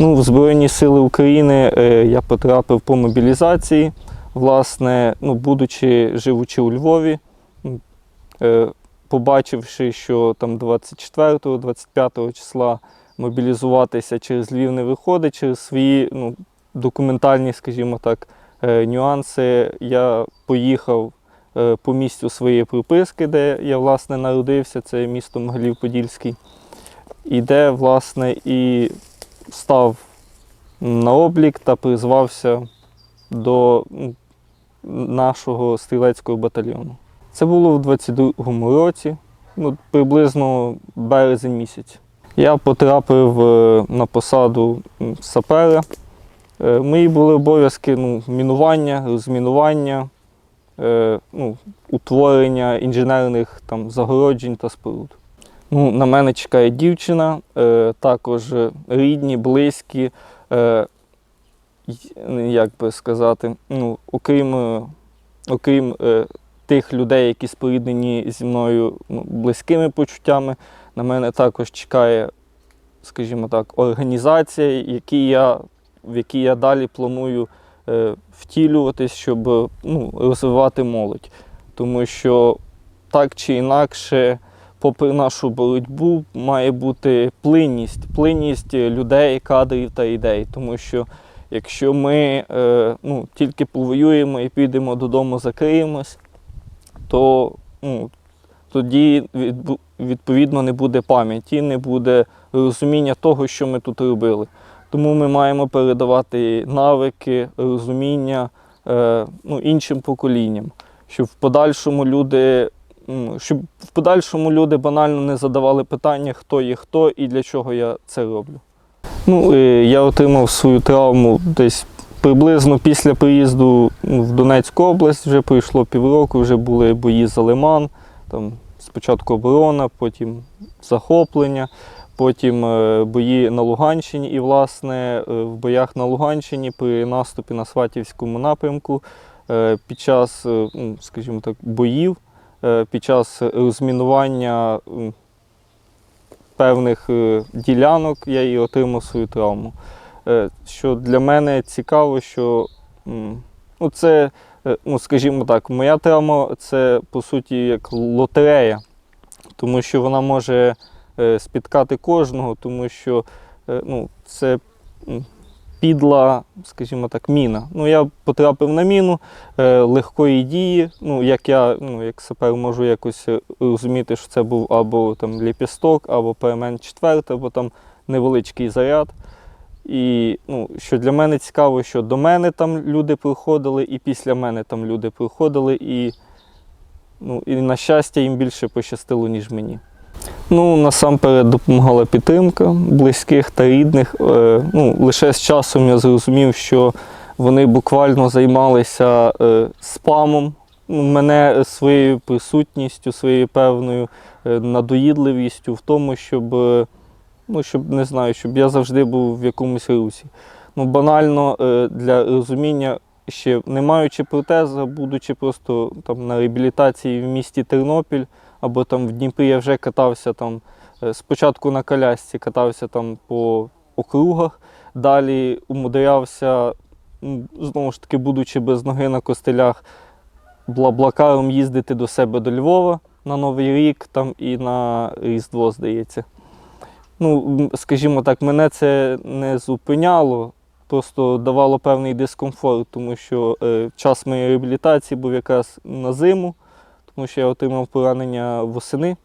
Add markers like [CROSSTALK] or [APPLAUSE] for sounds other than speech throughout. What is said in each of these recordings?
Ну, в Збройні Сили України е, я потрапив по мобілізації. Власне, ну, будучи живучи у Львові, е, побачивши, що там 24-25 числа мобілізуватися через Львів не виходить, через свої ну, документальні, скажімо так, е, нюанси, я поїхав по місцю своєї приписки, де я власне народився, це місто Могилів-Подільський, і де, власне, і став на облік та призвався до нашого стрілецького батальйону. Це було в 22-му році, ну, приблизно березень місяць. Я потрапив е, на посаду сапера. Е, Мої були обов'язки ну, мінування, розмінування, е, ну, утворення інженерних там, загороджень та споруд. Ну, на мене чекає дівчина, е, також рідні, близькі. Е, як би сказати, ну, окрім, е, окрім е, тих людей, які споріднені зі мною ну, близькими почуттями, на мене також чекає, скажімо так, організація, які я, в якій я далі планую е, втілюватись, щоб ну, розвивати молодь. Тому що так чи інакше, попри нашу боротьбу, має бути плинність, плинність людей, кадрів та ідей. Тому що якщо ми е, ну, тільки повоюємо і підемо додому, закриємось, то ну, тоді відповідно не буде пам'яті, не буде розуміння того, що ми тут робили. Тому ми маємо передавати навики, розуміння е, ну, іншим поколінням, щоб в подальшому люди. Щоб в подальшому люди банально не задавали питання, хто є хто і для чого я це роблю. Ну, е, я отримав свою травму десь приблизно після приїзду в Донецьку область. Вже пройшло півроку, вже були бої за Лиман. Там спочатку оборона, потім захоплення, потім е, бої на Луганщині. І, власне, е, в боях на Луганщині при наступі на Сватівському напрямку під час, ну, скажімо так, боїв, під час розмінування певних е, ділянок я і отримав свою травму. Е, Що для мене цікаво, що ну, це, е, ну, скажімо так, моя травма це по суті як лотерея, тому що вона може е, спіткати кожного, тому що е, ну, це підла, скажімо так, міна. Ну, я потрапив на міну е, легкої дії. Ну, як я, ну, як сапер, можу якось е, розуміти, що це був або там ліпісток, або ПМН 4, або там невеличкий заряд. І ну, що для мене цікаво, що до мене там люди приходили, і після мене там люди приходили, і, ну, і на щастя їм більше пощастило, ніж мені. Ну, насамперед допомагала підтримка близьких та рідних. Е, ну, лише з часом я зрозумів, що вони буквально займалися е, спамом мене своєю присутністю, своєю певною е, надоїдливістю в тому, щоб, ну, щоб не знаю, щоб я завжди був в якомусь русі. Ну, банально для розуміння, ще не маючи протеза, будучи просто там на реабілітації в місті Тернопіль або там в Дніпрі я вже катався там е, спочатку на колясці, катався там по округах, далі умудрявся, знову ж таки, будучи без ноги на костелях, блаблакаром їздити до себе до Львова на Новий рік там і на Різдво, здається. Ну, скажімо так, мене це не зупиняло, просто давало певний дискомфорт, тому що е, час моєї реабілітації був якраз на зиму, тому що я отримав поранення восени.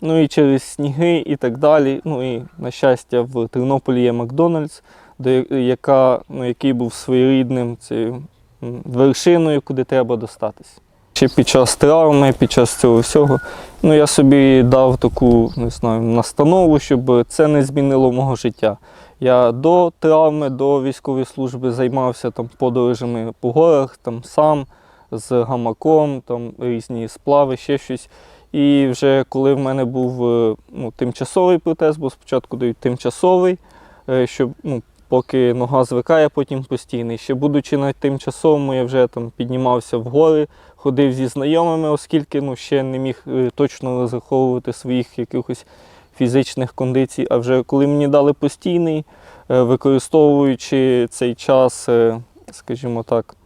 Ну і через сніги і так далі. Ну і, на щастя, в Тернополі є Макдональдс, до яка, ну, який був своєрідним цією вершиною, куди треба достатись. Ще під час травми, під час цього всього, ну я собі дав таку не знаю, настанову, щоб це не змінило мого життя. Я до травми, до військової служби займався там подорожами по горах, там сам з гамаком, там різні сплави, ще щось. І вже коли в мене був е, ну, тимчасовий протез, бо спочатку дають тимчасовий, е, щоб ну, поки нога звикає, потім постійний. Ще будучи на тимчасовому, я вже там піднімався гори, ходив зі знайомими, оскільки ну, ще не міг е, точно розраховувати своїх якихось фізичних кондицій. А вже коли мені дали постійний, використовуючи цей час, скажімо так,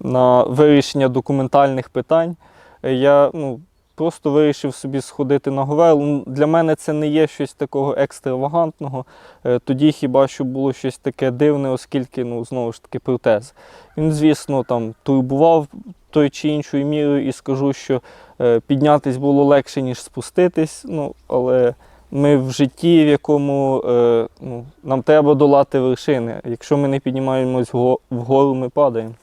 на вирішення документальних питань, я ну, просто вирішив собі сходити на говерлу. Ну, Для мене це не є щось такого екстравагантного. Е, Тоді хіба що було щось таке дивне, оскільки, ну, знову ж таки, протез. Він, звісно, там турбував той чи іншою мірою, і скажу, що е, піднятись було легше, ніж спуститись. Ну, але ми в житті, в якому е, ну, нам треба долати вершини. Якщо ми не піднімаємось вгору, ми падаємо.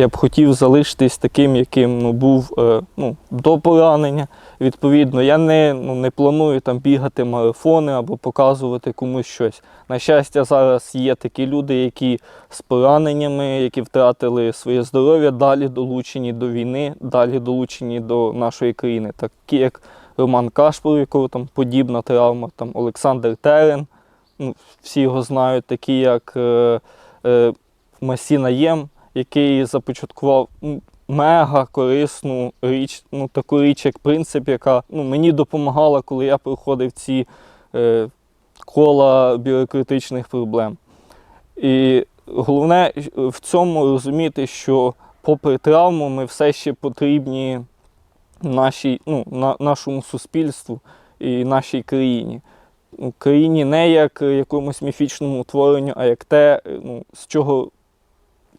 Я б хотів залишитись таким, яким ну, був е, ну, до поранення. Відповідно, я не, ну, не планую там бігати марафони або показувати комусь щось. На щастя, зараз є такі люди, які з пораненнями, які втратили своє здоров'я, далі долучені до війни, далі долучені до нашої країни. Такі як Роман Кашпор, якого там подібна травма, там Олександр Терен, ну, всі його знають, такі як е, е, Масіна Єм, який започаткував мега корисну річ, ну таку річ, як принцип, яка ну, мені допомагала, коли я проходив ці е, кола бюрократичних проблем. І головне в цьому розуміти, що попри травму ми все ще потрібні нашій, ну, на, нашому суспільству і нашій країні. Країні не як якомусь міфічному утворенню, а як те, ну, з чого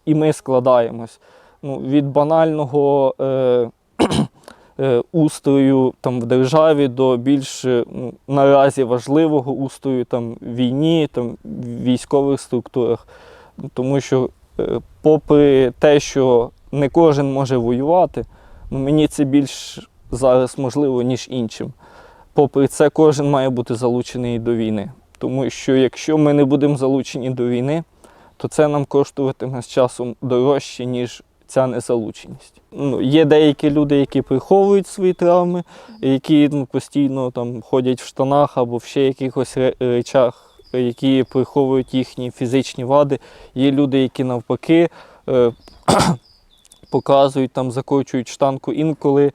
і ми складаємось. Ну, від банального е, [CLEARS THROAT] е, устрою там, в державі до більш е, ну, наразі важливого устрою там, війні, там, військових структурах. Тому що, е, попри те, що не кожен може воювати, ну, мені це більш зараз можливо, ніж іншим. Попри це, кожен має бути залучений до війни. Тому що якщо ми не будемо залучені до війни, то це нам коштуватиме з часом дорожче, ніж ця незалученість. Ну, є деякі люди, які приховують свої травми, які ну, постійно там ходять в штанах або в ще якихось речах, які приховують їхні фізичні вади. Є люди, які навпаки е, [COUGHS] показують, там, закочують штанку. Інколи,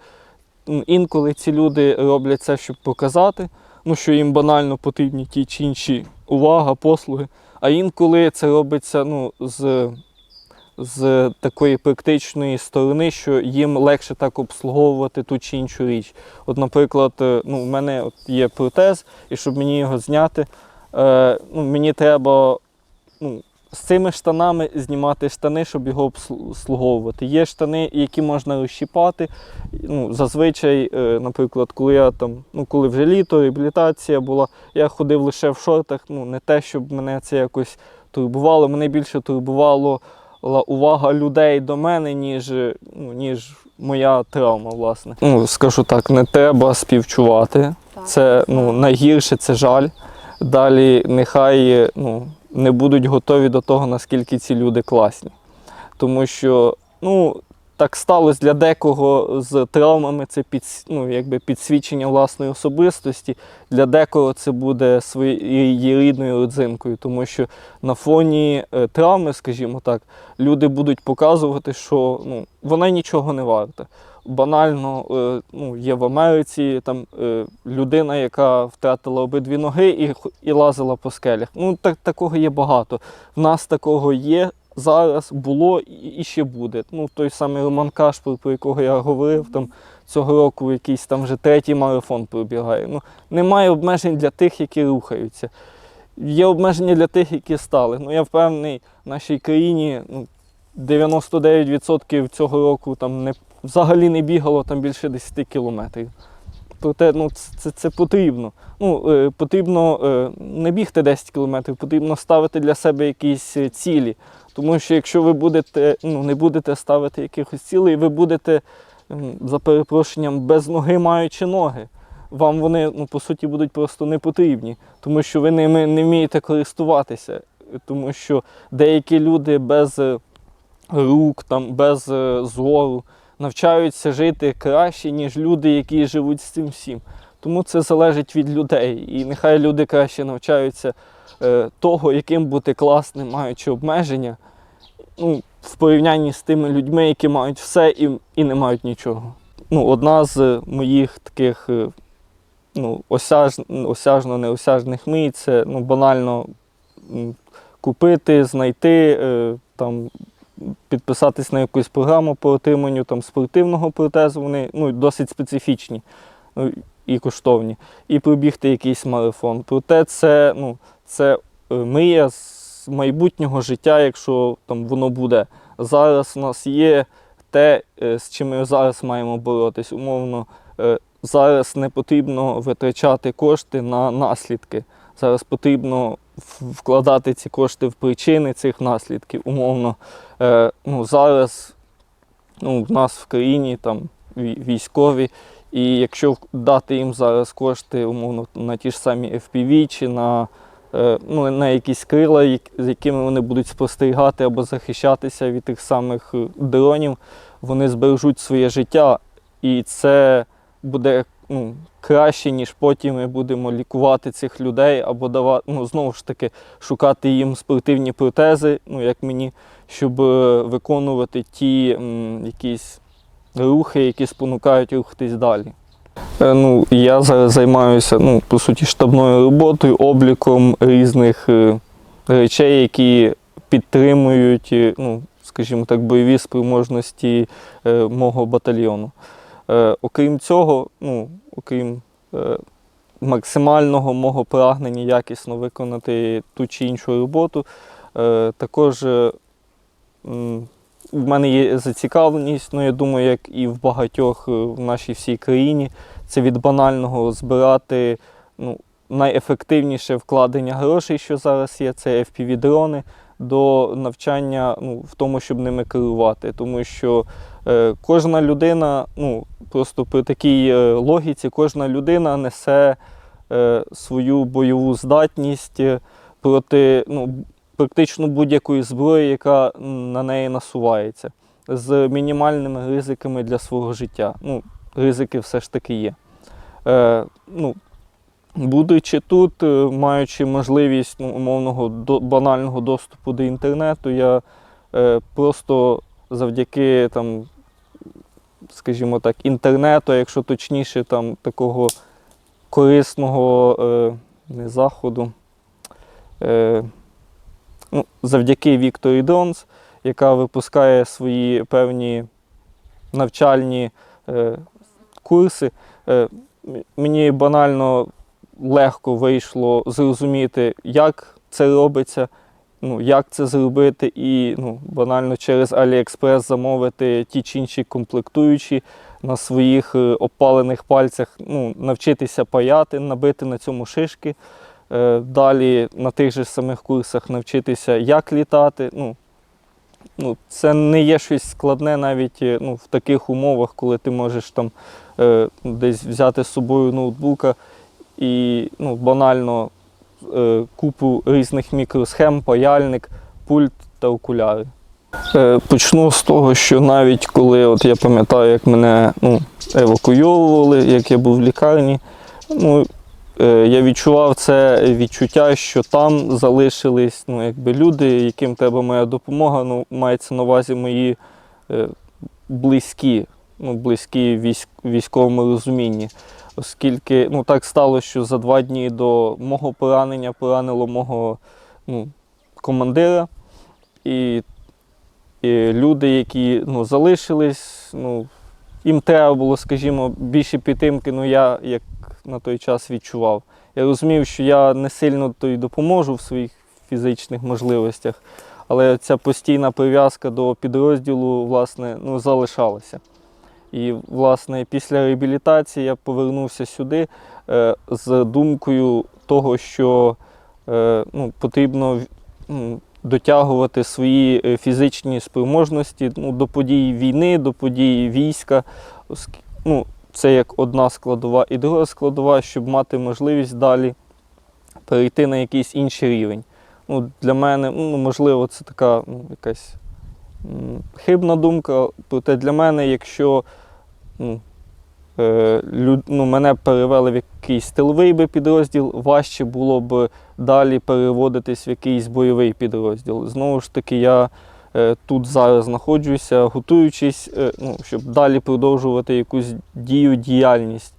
ну, інколи ці люди роблять це, щоб показати, ну, що їм банально потрібні ті чи інші увага, послуги. А інколи це робиться ну, з, з такої практичної сторони, що їм легше так обслуговувати ту чи іншу річ. От, наприклад, е, ну, у мене от є протез, і щоб мені його зняти, е, ну, мені треба ну, з цими штанами знімати штани, щоб його обслуговувати. Є штани, які можна розщіпати. Ну, зазвичай, е, наприклад, коли я там, ну, коли вже літо, реабілітація була, я ходив лише в шортах. Ну, не те, щоб мене це якось турбувало. Мене більше турбувало увага людей до мене, ніж, ну, ніж моя травма, власне. Ну, скажу так, не треба співчувати. Так. Це ну, найгірше це жаль. Далі нехай ну, не будуть готові до того, наскільки ці люди класні. Тому що ну, так сталося для декого з травмами це під, ну, якби підсвідчення власної особистості. Для декого це буде своєю рідною родзинкою, тому що на фоні е, травми, скажімо так, люди будуть показувати, що ну, вона нічого не варта. Банально е, ну, є в Америці там е, людина, яка втратила обидві ноги і, і лазила по скелях. Ну, так, такого є багато. В нас такого є зараз, було і, ще буде. Ну, той самий Роман Кашпер, про якого я говорив, там цього року якийсь там вже третій марафон пробігає. Ну, немає обмежень для тих, які рухаються. Є обмеження для тих, які стали. Ну, я впевнений, в нашій країні ну, 99% цього року там не, взагалі не бігало там більше 10 кілометрів. Проте ну, це, це, це потрібно. Ну, е, потрібно е, не бігти 10 кілометрів, потрібно ставити для себе якісь е, цілі. Тому що якщо ви будете, ну, не будете ставити якихось цілей, ви будете, за перепрошенням, без ноги маючи ноги. Вам вони, ну, по суті, будуть просто не потрібні, тому що ви ними не вмієте користуватися. Тому що деякі люди без е, рук, там, без е, зору навчаються жити краще, ніж люди, які живуть з цим всім. Тому це залежить від людей. І нехай люди краще навчаються е, того, яким бути класним, маючи обмеження, ну, в порівнянні з тими людьми, які мають все і, і не мають нічого. Ну, одна з моїх таких е, ну, осяж, осяжно неосяжних мрій це ну, банально купити, знайти, е, там, підписатись на якусь програму по отриманню там, спортивного протезу. Вони ну, досить специфічні ну, і коштовні. І пробігти якийсь марафон. Проте це, ну, це е, мрія з майбутнього життя, якщо там воно буде. Зараз у нас є те, е, з чим ми зараз маємо боротись. Умовно, е, зараз не потрібно витрачати кошти на наслідки. Зараз потрібно вкладати ці кошти в причини цих наслідків. Умовно, ну, зараз ну, в нас в країні там військові, і якщо дати їм зараз кошти, умовно, на ті ж самі FPV чи на, е, ну, на якісь крила, з якими вони будуть спостерігати або захищатися від тих самих е, дронів, вони збережуть своє життя, і це буде ну, краще, ніж потім ми будемо лікувати цих людей або давати, ну, знову ж таки, шукати їм спортивні протези, ну, як мені, щоб е, виконувати ті м, якісь рухи, які спонукають рухатись далі. Е, Ну, я зараз займаюся, ну, по суті, штабною роботою, обліком різних е, речей, які підтримують, е, ну, скажімо так, бойові спроможності мого батальйону. Окрім цього, ну, окрім максимального мого прагнення якісно виконати ту чи іншу роботу, також в мене є зацікавленість, ну я думаю, як і в багатьох е, в нашій всій країні, це від банального збирати ну, найефективніше вкладення грошей, що зараз є, це FPV-дрони, до навчання ну, в тому, щоб ними керувати. Тому що е, кожна людина, ну просто при такій е, логіці, кожна людина несе е, свою бойову здатність е, проти ну, практично будь-якої зброї, яка на неї насувається, з мінімальними ризиками для свого життя. Ну, ризики все ж таки є. Е, ну, Будучи тут, е, маючи можливість ну, умовного до, банального доступу до інтернету, я е, просто завдяки там, скажімо так, інтернету, якщо точніше, там такого корисного е, не заходу, е, ну, завдяки Вікторі Дронс, яка випускає свої певні навчальні е, курси, е, мені банально легко вийшло зрозуміти, як це робиться, ну, як це зробити, і ну, банально через AliExpress замовити ті чи інші комплектуючі на своїх е, опалених пальцях, ну, навчитися паяти, набити на цьому шишки. Е, Далі на тих же самих курсах навчитися, як літати. Ну, ну, це не є щось складне навіть е, ну, в таких умовах, коли ти можеш там е, десь взяти з собою ноутбука і ну, банально купу різних мікросхем, паяльник, пульт та окуляри. Почну з того, що навіть коли от я пам'ятаю, як мене ну, евакуйовували, як я був в лікарні, ну, я відчував це відчуття, що там залишились ну, якби люди, яким треба моя допомога. Ну, мається на увазі мої е, близькі, ну, близькі військ, військовому розумінні. Оскільки ну, так сталося, що за два дні до мого поранення поранило мого ну, командира. І, і люди, які ну, залишились, ну, їм треба було, скажімо, більше підтримки, ну я як на той час відчував. Я розумів, що я не сильно то й допоможу в своїх фізичних можливостях, але ця постійна прив'язка до підрозділу власне, ну, залишалася. І, власне, після реабілітації я повернувся сюди е, з думкою того, що е, ну, потрібно дотягувати свої е, фізичні спроможності ну, до подій війни, до подій війська. Ну, це як одна складова, і друга складова, щоб мати можливість далі перейти на якийсь інший рівень. Ну, для мене, ну, можливо, це така ну, якась хибна думка, проте для мене, якщо ну, е, ну, мене перевели в якийсь тиловий би підрозділ, важче було б далі переводитись в якийсь бойовий підрозділ. Знову ж таки, я тут зараз знаходжуся, готуючись, е, ну, щоб далі продовжувати якусь дію, діяльність.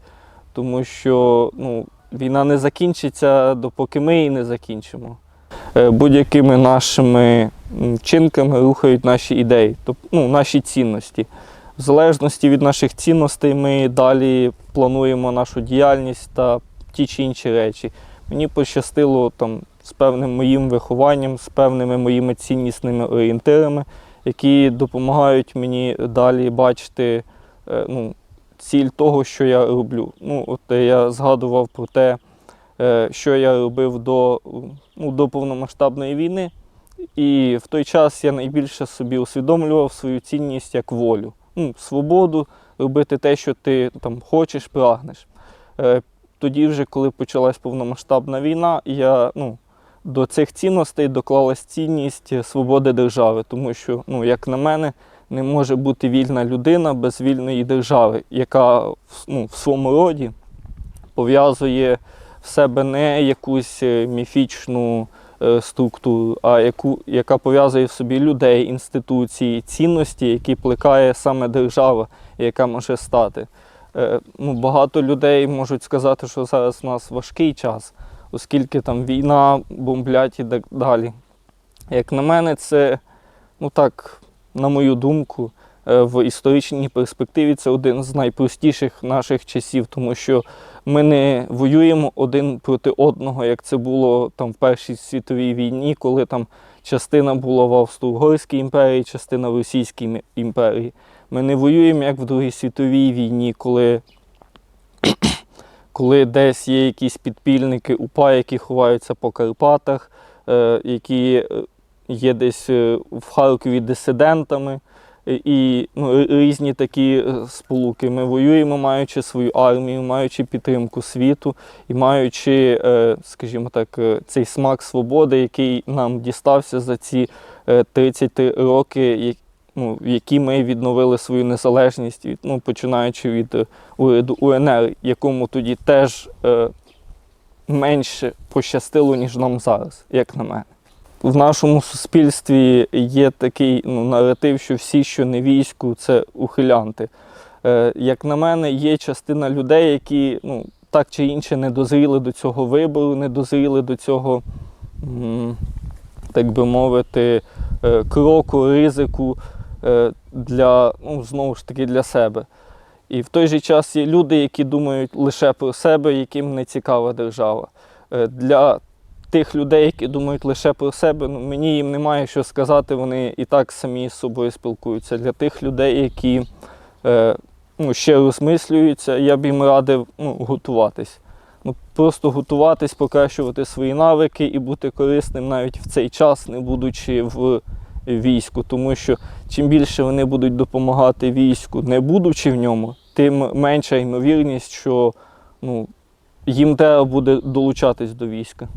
тому що ну, війна не закінчиться, допоки ми її не закінчимо. Е, Будь-якими нашими м, вчинками рухають наші ідеї, тобто ну, наші цінності. В залежності від наших цінностей ми далі плануємо нашу діяльність та ті чи інші речі. Мені пощастило там з певним моїм вихованням, з певними моїми ціннісними орієнтирами, які допомагають мені далі бачити е, ну, ціль того, що я роблю. Ну, от е, я згадував про те, е, що я робив до, ну, до повномасштабної війни. І в той час я найбільше собі усвідомлював свою цінність як волю. Ну, свободу робити те, що ти там хочеш, прагнеш. Тоді, вже, коли почалась повномасштабна війна, я ну, до цих цінностей доклалась цінність е, свободи держави, тому що, ну, як на мене, не може бути вільна людина без вільної держави, яка ну, в своєму роді пов'язує в себе не якусь е, міфічну е, структуру, а яку, яка пов'язує в собі людей, інституції, цінності, які плекає саме держава, яка може стати. Ну, багато людей можуть сказати, що зараз у нас важкий час, оскільки там війна, бомблять і так далі. Як на мене, це, ну так, на мою думку, е, в історичній перспективі це один з найпростіших наших часів, тому що ми не воюємо один проти одного, як це було там в Першій світовій війні, коли там частина була в Австро-Угорській імперії, частина в Російській імперії. Ми не воюємо як в Другій світовій війні, коли, коли десь є якісь підпільники УПА, які ховаються по Карпатах, е, які е, є десь е, в Харкові дисидентами. І- ну, різні такі сполуки. Ми воюємо, маючи свою армію, маючи підтримку світу і маючи, скажімо так, цей смак свободи, який нам дістався за ці е, 33 роки, ну, які ми відновили свою незалежність, від- ну, починаючи від е, уряду УНР, якому тоді теж е, менше пощастило, ніж нам зараз, як на мене. В нашому суспільстві є такий ну, наратив, що всі, що не війську, це ухилянти. Е, як на мене, є частина людей, які ну, так чи інше не дозріли до цього вибору, не дозріли до цього, так би мовити, е, кроку, ризику е, для, ну, знову ж таки, для себе. І в той же час є люди, які думають лише про себе, яким не цікава держава. Е, Для тих людей, які думають лише про себе, ну, мені їм немає що сказати, вони і так самі з собою спілкуються. Для тих людей, які е, ну, ще розмислюються, я б їм радив ну, готуватись. Ну, просто готуватись, покращувати свої навики і бути корисним навіть в цей час, не будучи в війську. Тому що чим більше вони будуть допомагати війську, не будучи в ньому, тим менша ймовірність, що ну, їм треба буде долучатись до війська.